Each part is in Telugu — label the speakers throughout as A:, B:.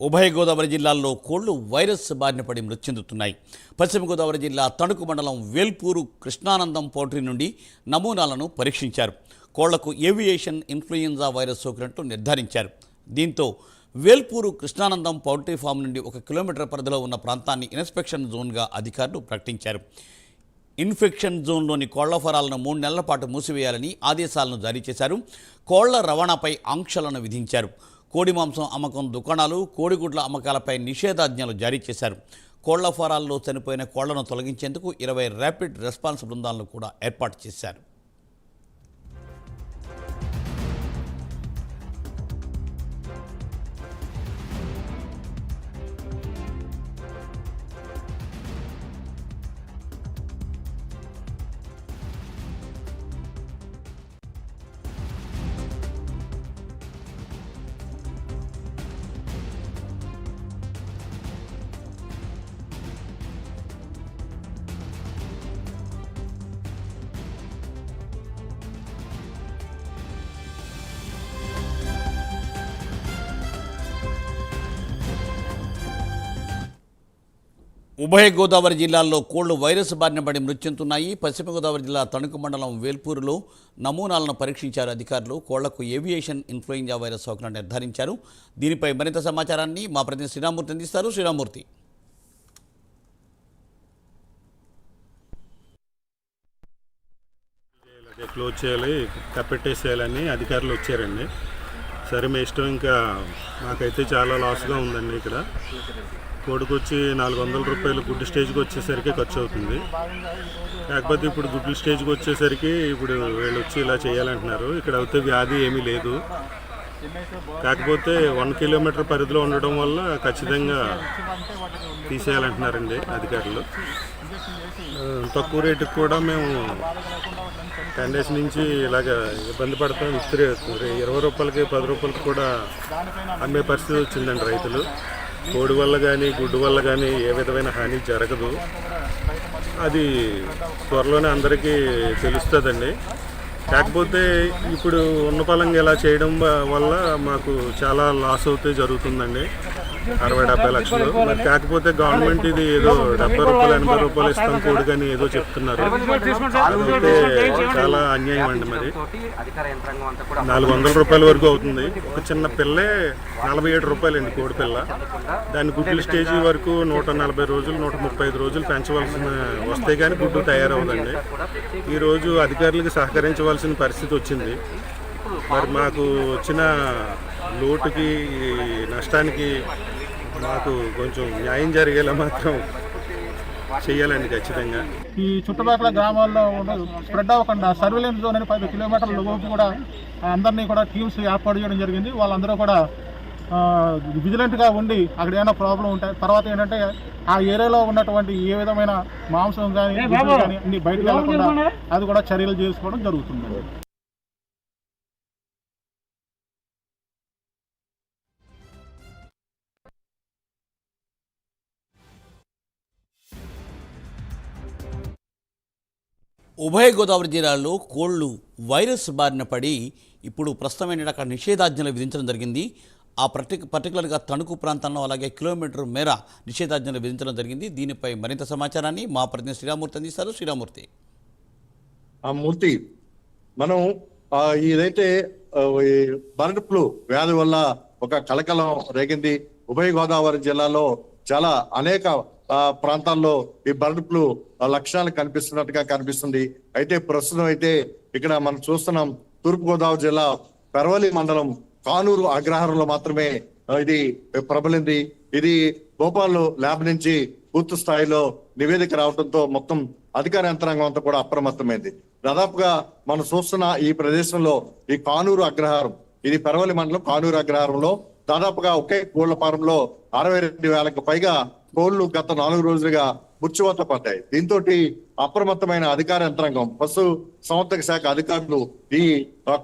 A: ఉభయ గోదావరి జిల్లాల్లో కోళ్ళు వైరస్ బారిన పడి మృతి చెందుతున్నాయి పశ్చిమ గోదావరి జిల్లా తణుకు మండలం వేల్పూరు కృష్ణానందం పౌల్ట్రీ నుండి నమూనాలను పరీక్షించారు. కోళ్ళకు ఏవియేషన్ ఇన్ఫ్లుయెంజా వైరస్ సోకినట్లు నిర్ధారించారు. దీంతో వేల్పూరు కృష్ణానందం పౌల్ట్రీ ఫామ్ నుండి ఒక కిలోమీటర్ పరిధిలో ఉన్న ప్రాంతాన్ని ఇన్స్పెక్షన్ జోన్గా అధికారులు ప్రకటించారు. ఇన్ఫెక్షన్ జోన్లోని కోళ్ళ ఫరాలను మూడు నెలల పాటు మూసివేయాలని ఆదేశాలను జారీ చేశారు. కోళ్ళ రవాణాపై ఆంక్షలను విధించారు. కోడి మాంసం అమ్మకం దుకాణాలు కోడిగుడ్ల అమ్మకాలపై నిషేధాజ్ఞలు జారీ చేశారు. కోళ్ళ ఫారాల్లో చనిపోయిన కోళ్ళను తొలగించేందుకు ఇరవై ర్యాపిడ్ రెస్పాన్స్ బృందాలను కూడా ఏర్పాటు చేశారు. ఉభయ గోదావరి జిల్లాల్లో కోళ్ళు వైరస్ బారిన పడి మృతి చెందుతున్నాయి పశ్చిమ గోదావరి జిల్లా తణుకు మండలం వేల్పూరులో నమూనాలను పరీక్షించారు అధికారులు. కోళ్ళకు ఏవియేషన్ ఇన్ఫ్లుయెంజా వైరస్ సోకినట్టు నిర్ధారించారు. దీనిపై మరింత సమాచారాన్ని మా ప్రతినిధి శ్రీరామూర్తి అందిస్తారు. శ్రీరామూర్తి.
B: క్లోజ్ చేయాలి కప్పెట్టేసేయాలని అధికారులు వచ్చారండి. సరే మీ ఇష్టం ఇంకా నాకైతే చాలా లాస్గా ఉందండి ఇక్కడ. కోడికొచ్చి నాలుగు వందల రూపాయలు గుడ్డు స్టేజ్కి వచ్చేసరికి ఖర్చు అవుతుంది కాకపోతే ఇప్పుడు గుడ్డు స్టేజ్కి వచ్చేసరికి ఇప్పుడు వీళ్ళు వచ్చి ఇలా చేయాలంటున్నారు. ఇక్కడ అయితే వ్యాధి ఏమీ లేదు. కాకపోతే వన్ కిలోమీటర్ పరిధిలో ఉండడం వల్ల ఖచ్చితంగా తీసేయాలంటున్నారండి అధికారులు. తక్కువ రేటుకి కూడా మేము టెన్ డేస్ నుంచి ఇలాగ ఇబ్బంది పడతాం. ఇస్త్రీ ఇరవై రూపాయలకి పది రూపాయలకి కూడా అమ్మే పరిస్థితి వచ్చిందండి రైతులు. కోడి వల్ల కానీ గుడ్డు వల్ల కానీ ఏ విధమైన హాని జరగదు. అది త్వరలోనే అందరికీ తెలుస్తుందండి. కాకపోతే ఇప్పుడు ఉన్న పలంగా ఇలా చేయడం వల్ల మాకు చాలా లాస్ అవుతే జరుగుతుందండి. అరవై డెబ్బై లక్షలు. మరి కాకపోతే గవర్నమెంట్ ఇది ఏదో డెబ్బై రూపాయలు ఎనభై రూపాయలు ఇస్తాం కోడి ఏదో చెప్తున్నారు. అదైతే చాలా అన్యాయం అండి మరి. నాలుగు వందల రూపాయల వరకు అవుతుంది. ఒక చిన్న పిల్లే నలభై ఏడు రూపాయలు అండి కోడి పిల్ల. దాని గుడ్ల స్టేజీ వరకు నూట నలభై రోజులు నూట ముప్పై ఐదు రోజులు పెంచవలసిన వస్తే కానీ గుడ్డు తయారవుదండి ఈరోజు అధికారులకు సహకరించవలసిన పరిస్థితి వచ్చింది. మరి మాకు వచ్చిన లోటుకి నష్టానికి మాకు కొంచెం న్యాయం జరిగేలా మాత్రం చేయాలండి ఖచ్చితంగా.
C: ఈ చుట్టుపక్కల గ్రామాల్లో ఉన్న స్ప్రెడ్ అవ్వకుండా సర్వేలెన్స్ జోన్ అని పది కిలోమీటర్ల లోపు కూడా అందరినీ కూడా టీమ్స్ ఏర్పాటు చేయడం జరిగింది. వాళ్ళందరూ కూడా విజిలెంట్గా ఉండి అక్కడ ఏమైనా ప్రాబ్లం ఉంటాయి తర్వాత ఏంటంటే ఆ ఏరియాలో ఉన్నటువంటి ఏ విధమైన మాంసం కానీ కానీ అన్ని బయటకు వెళ్ళకుండా అది కూడా చర్యలు చేసుకోవడం జరుగుతుంది.
A: ఉభయ గోదావరి జిల్లాలో కోళ్ళు వైరస్ బారిన పడి ఇప్పుడు ప్రస్తుతమైన అక్కడ నిషేధాజ్ఞలు విధించడం జరిగింది. ఆ పర్టి పర్టికులర్గా తణుకు ప్రాంతంలో అలాగే కిలోమీటర్ మేర నిషేధాజ్ఞలు విధించడం జరిగింది. దీనిపై మరింత సమాచారాన్ని మా ప్రతినిధి శ్రీరామూర్తి అందిస్తారు. శ్రీరామూర్తి.
D: ఆ మూర్తి మనం ఆ, ఇదైతే ఈ బర్డ్ ఫ్లూ వ్యాధి వల్ల ఒక కలకలం రేగింది. ఉభయ గోదావరి జిల్లాలో చాలా అనేక ప్రాంతాల్లో ఈ బర్డ్ ఫ్లూ లక్షణాలు కనిపిస్తున్నట్టుగా కనిపిస్తుంది. అయితే ప్రస్తుతం అయితే ఇక్కడ మనం చూస్తున్నాం తూర్పుగోదావరి జిల్లా పెరవలి మండలం కానూరు అగ్రహారంలో మాత్రమే ఇది ప్రబలింది. ఇది భోపాల్ ల్యాబ్ నుంచి పూర్తి స్థాయిలో నివేదిక రావడంతో మొత్తం అధికార యంత్రాంగం అంతా కూడా అప్రమత్తమైంది. దాదాపుగా మనం చూస్తున్న ఈ ప్రదేశంలో ఈ కానూరు అగ్రహారం ఇది పెరవలి మండలం కానూరు అగ్రహారంలో దాదాపుగా ఒకే కోళ్ళ ఫారంలో అరవై రెండు వేలకు పైగా కోళ్ళు గత నాలుగు రోజులుగా ముచ్చివత పడ్డాయి. దీంతో అప్రమత్తమైన అధికార యంత్రాంగం పశు సంవర్ధక శాఖ అధికారులు ఈ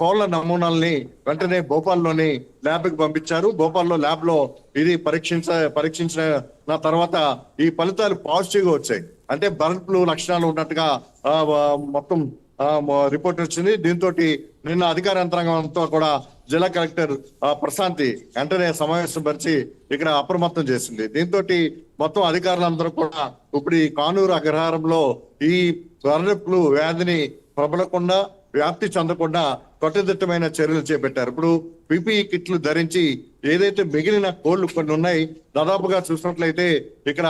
D: కోళ్ళ నమూనాల్ని వెంటనే భోపాల్లోని ల్యాబ్కి పంపించారు. భోపాల్లో ల్యాబ్లో ఇది పరీక్షించ పరీక్షించిన తర్వాత ఈ ఫలితాలు పాజిటివ్గా వచ్చాయి. అంటే బర్డ్ ఫ్లూ లక్షణాలు ఉన్నట్టుగా మొత్తం రిపోర్ట్ వచ్చింది. దీంతో నిన్న అధికార యంత్రాంగంతో కూడా జిల్లా కలెక్టర్ ప్రశాంతి వెంటనే సమావేశం పరిచి ఇక్కడ అప్రమత్తం చేసింది. దీంతో మొత్తం అధికారులందరూ కూడా ఇప్పుడు ఈ కానూరు అగ్రహారంలో ఈ వరదలు వ్యాధిని ప్రబలకుండా వ్యాప్తి చెందకుండా కట్టుదిట్టమైన చర్యలు చేపట్టారు. ఇప్పుడు పిపిఈ కిట్లు ధరించి ఏదైతే మిగిలిన కోళ్ళు కొన్ని ఉన్నాయి దాదాపుగా చూసినట్లయితే ఇక్కడ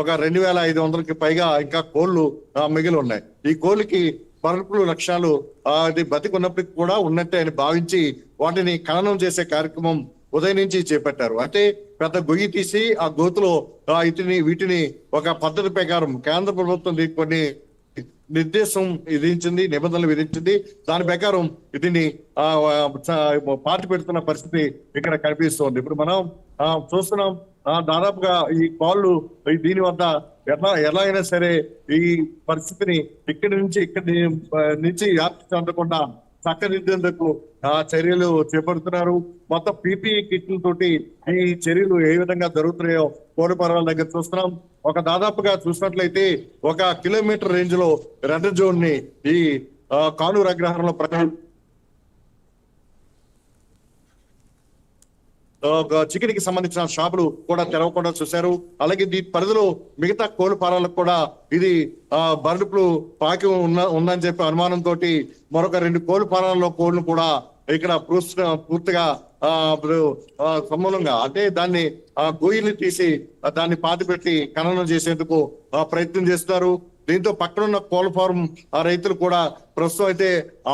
D: ఒక రెండు వేల ఐదు వందలకి పైగా ఇంకా కోళ్ళు మిగిలి ఉన్నాయి. ఈ కోళ్ళకి పరుపులు లక్ష్యాలు అది బతికున్నప్పటికీ కూడా ఉన్నట్టే అని భావించి వాటిని ఖననం చేసే కార్యక్రమం ఉదయం నుంచి చేపట్టారు. అంటే పెద్ద గొయ్యి తీసి ఆ గోతులో ఆ, వీటిని వీటిని ఒక పద్ధతి ప్రకారం కేంద్ర ప్రభుత్వం కొన్ని నిర్దేశం విధించింది నిబంధనలు విధించింది. దాని ప్రకారం దీన్ని ఆ, పెడుతున్న పరిస్థితి ఇక్కడ కనిపిస్తోంది. ఇప్పుడు మనం చూస్తున్నాం ఆ, దాదాపుగా ఈ కాళ్ళు దీని వద్ద ఎలా ఎలా అయినా సరే ఈ పరిస్థితిని ఇక్కడి నుంచి ఇక్కడి నుంచి వ్యాప్తి చెందకుండా చక్కదిద్దేందుకు ఆ చర్యలు చేపడుతున్నారు. మొత్తం పీపీఈ కిట్ల తోటి ఈ చర్యలు ఏ విధంగా జరుగుతున్నాయో కోడిపర్వాల దగ్గర చూస్తున్నాం. ఒక దాదాపుగా చూసినట్లయితే ఒక కిలోమీటర్ రేంజ్లో రెడ్ జోన్ని ఈ ఆ, కానూరు అగ్రహారంలో ప్రకారం చికెన్కి సంబంధించిన షాపులు కూడా తెరవకుండా చూశారు. అలాగే దీని పరిధిలో మిగతా కోళ్ళ ఫారాలకు కూడా ఇది ఆ బర్డ్ ఫ్లూ పాకి ఉన్న ఉందని చెప్పి అనుమానంతో మరొక రెండు కోళ్ళ ఫారాల్లో కోళ్ళు కూడా ఇక్కడ పూర్తిగా ఆ సమూలంగా అంటే దాన్ని ఆ గోయిల్ని తీసి దాన్ని పాతి పెట్టి ఖననం చేసేందుకు ప్రయత్నం చేస్తున్నారు. దీంతో పక్కనున్న కోళ్ళ ఫారం ఆ రైతులు కూడా ప్రస్తుతం అయితే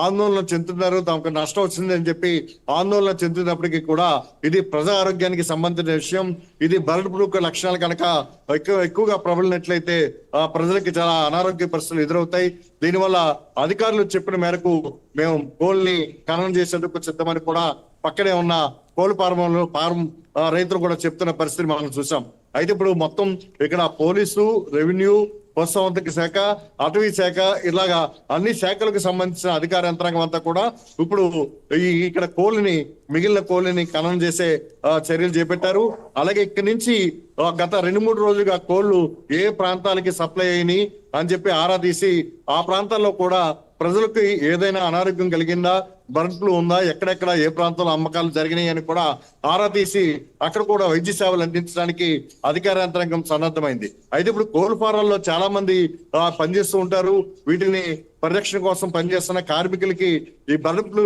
D: ఆందోళన చెందుతున్నారు. తమకు నష్టం వచ్చిందని చెప్పి ఆందోళన చెందుతున్నప్పటికీ కూడా ఇది ప్రజా ఆరోగ్యానికి సంబంధించిన విషయం. ఇది బర్డ్ ఫ్లూ లక్షణాలు కనుక ఎక్కువ ఎక్కువగా ప్రబలినట్లయితే ఆ ప్రజలకి చాలా అనారోగ్య పరిస్థితులు ఎదురవుతాయి. దీనివల్ల అధికారులు చెప్పిన మేరకు మేము కోల్ని ఖననం చేసేందుకు సిద్ధమని కూడా పక్కనే ఉన్న కోళ్ళ ఫారంలో ఫారం రైతులు కూడా చెప్తున్న పరిస్థితి మనం చూసాం అయితే ఇప్పుడు మొత్తం ఇక్కడ పోలీసు రెవెన్యూ పశుసంవర్ధక శాఖ అటవీ శాఖ ఇలాగా అన్ని శాఖలకు సంబంధించిన అధికార యంత్రాంగం అంతా కూడా ఇప్పుడు ఈ ఇక్కడ కోళ్ళని మిగిలిన కోళ్ళని ఖననం చేసే చర్యలు చేపట్టారు. అలాగే ఇక్కడి నుంచి గత రెండు మూడు రోజులుగా కోళ్ళు ఏ ప్రాంతాలకి సప్లై అయినాయి అని చెప్పి ఆరా తీసి ఆ ప్రాంతాల్లో కూడా ప్రజలకు ఏదైనా అనారోగ్యం కలిగిందా? బర్డ్ ఫ్లూ ఉందా? ఎక్కడెక్కడ? ఏ ప్రాంతంలో అమ్మకాలు జరిగినాయి అని కూడా ఆరా తీసి అక్కడ కూడా వైద్య సేవలు అందించడానికి అధికార యంత్రాంగం సన్నద్ధమైంది. అయితే ఇప్పుడు కోళ్ళ ఫారాల్లో చాలా మంది పనిచేస్తూ ఉంటారు. వీటిని పరిరక్షణ కోసం పనిచేస్తున్న కార్మికులకి ఈ బర్డ్ ఫ్లూ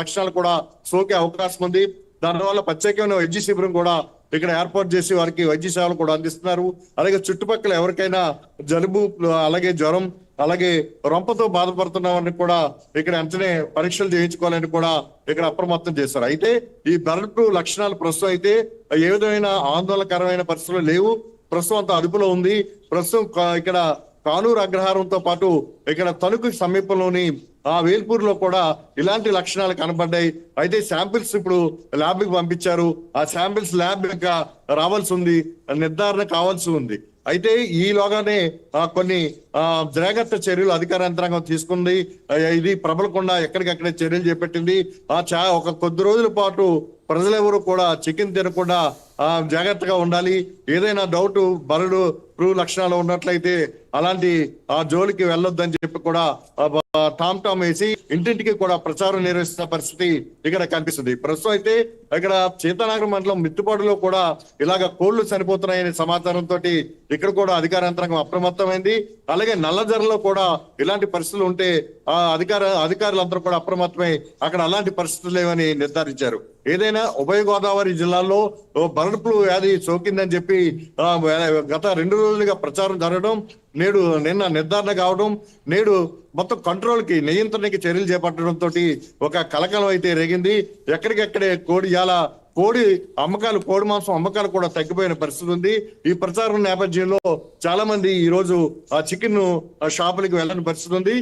D: లక్షణాలు కూడా సోకే అవకాశం ఉంది. దానివల్ల ప్రత్యేకమైన వైద్య శిబిరం కూడా ఇక్కడ ఏర్పాటు చేసి వారికి వైద్య సేవలు కూడా అందిస్తున్నారు. అలాగే చుట్టుపక్కల ఎవరికైనా జలుబు అలాగే జ్వరం అలాగే రొంపతో బాధపడుతున్నామని కూడా ఇక్కడ వెంటనే పరీక్షలు చేయించుకోవాలని కూడా ఇక్కడ అప్రమత్తం చేశారు. అయితే ఈ బర్డ్ ఫ్లూ లక్షణాలు ప్రస్తుతం అయితే ఏ విధమైన ఆందోళనకరమైన పరిస్థితులు లేవు. ప్రస్తుతం అంత అదుపులో ఉంది. ప్రస్తుతం కా- ఇక్కడ కానూరు అగ్రహారంతో పాటు ఇక్కడ తణుకు సమీపంలోని ఆ వేల్పూర్లో కూడా ఇలాంటి లక్షణాలు కనబడ్డాయి. అయితే శాంపిల్స్ ఇప్పుడు ల్యాబ్కి పంపించారు. ఆ శాంపిల్స్ ల్యాబ్ ఇంకా రావాల్సి ఉంది. నిర్ధారణ కావాల్సి ఉంది. అయితే ఈలోగానే కొన్ని జాగ్రత్త చర్యలు అధికార యంత్రాంగం తీసుకుంది. ఇది ప్రబలకుండా ఎక్కడికక్కడే చర్యలు చేపట్టింది. ఆ చా ఒక కొద్ది రోజుల పాటు ప్రజలెవరు కూడా చికెన్ తినకుండా ఆ, జాగ్రత్తగా ఉండాలి. ఏదైనా డౌట్ బరుడు ప్రూ లక్షణాలు ఉన్నట్లయితే అలాంటి ఆ జోలికి వెళ్ళొద్దని చెప్పి కూడా టామ్ టామ్ వేసి ఇంటింటికి కూడా ప్రచారం నిర్వహిస్తున్న పరిస్థితి ఇక్కడ కనిపిస్తుంది. ప్రస్తుతం అయితే ఇక్కడ సీతానగరం మండలం మిత్తుపాడులో కూడా ఇలాగ కోళ్ళు చనిపోతున్నాయనే సమాచారంతో ఇక్కడ కూడా అధికార యంత్రాంగం అప్రమత్తమైంది. అలాగే నల్లజర్లలో కూడా ఇలాంటి పరిస్థితులు ఉంటే ఆ అధికార అధికారులందరూ కూడా అప్రమత్తమై అక్కడ అలాంటి పరిస్థితులు లేవని నిర్ధారించారు. ఏదైనా ఉభయ గోదావరి జిల్లాల్లో ఓ బర్డ్ ఫ్లూ వ్యాధి సోకిందని చెప్పి గత రెండు రోజులుగా ప్రచారం జరగడం నేడు నిన్న నిర్ధారణ కావడం నేడు మొత్తం కంట్రోల్కి నియంత్రణకి చర్యలు చేపట్టడంతో ఒక కలకలం అయితే రేగింది. ఎక్కడికెక్కడే కోడియాల కోడి అమ్మకాలు కోడి మాంసం అమ్మకాలు కూడా తగ్గిపోయిన పరిస్థితి ఉంది. ఈ ప్రచారం నేపథ్యంలో చాలా మంది ఈ రోజు ఆ చికెన్ షాపులకి వెళ్ళని పరిస్థితి ఉంది.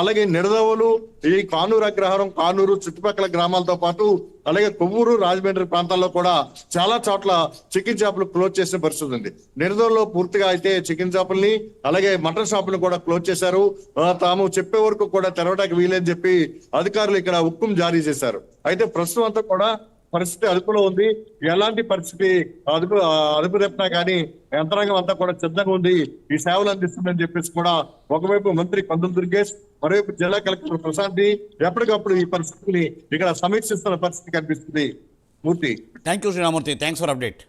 D: అలాగే నిడదవలు ఈ కానూరు అగ్రహారం కానూరు చుట్టుపక్కల గ్రామాలతో పాటు అలాగే కొవ్వూరు రాజమండ్రి ప్రాంతాల్లో కూడా చాలా చోట్ల చికెన్ షాపులు క్లోజ్ చేసిన పరిస్థితి ఉంది. నిడదవలో పూర్తిగా అయితే చికెన్ షాపుల్ని అలాగే మటన్ షాపులను కూడా క్లోజ్ చేశారు. తాము చెప్పే వరకు కూడా తెరవడానికి వీలని చెప్పి అధికారులు ఇక్కడ హుక్కుం జారీ చేశారు. అయితే ప్రస్తుతం అంతా కూడా పరిస్థితి అదుపులో ఉంది. ఎలాంటి పరిస్థితి? అదుపు అదుపు తప్పినా కానీ యంత్రాంగం అంతా కూడా సిద్ధంగా ఉంది. ఈ సేవలు అందిస్తుందని చెప్పేసి కూడా ఒకవైపు మంత్రి కందులు దుర్గేష్ మరోవైపు జిల్లా కలెక్టర్ ప్రశాంతి ఎప్పటికప్పుడు ఈ పరిస్థితిని ఇక్కడ సమీక్షిస్తున్న పరిస్థితి కనిపిస్తుంది. Murthy.
A: Thank you Sriramamurthy thanks for update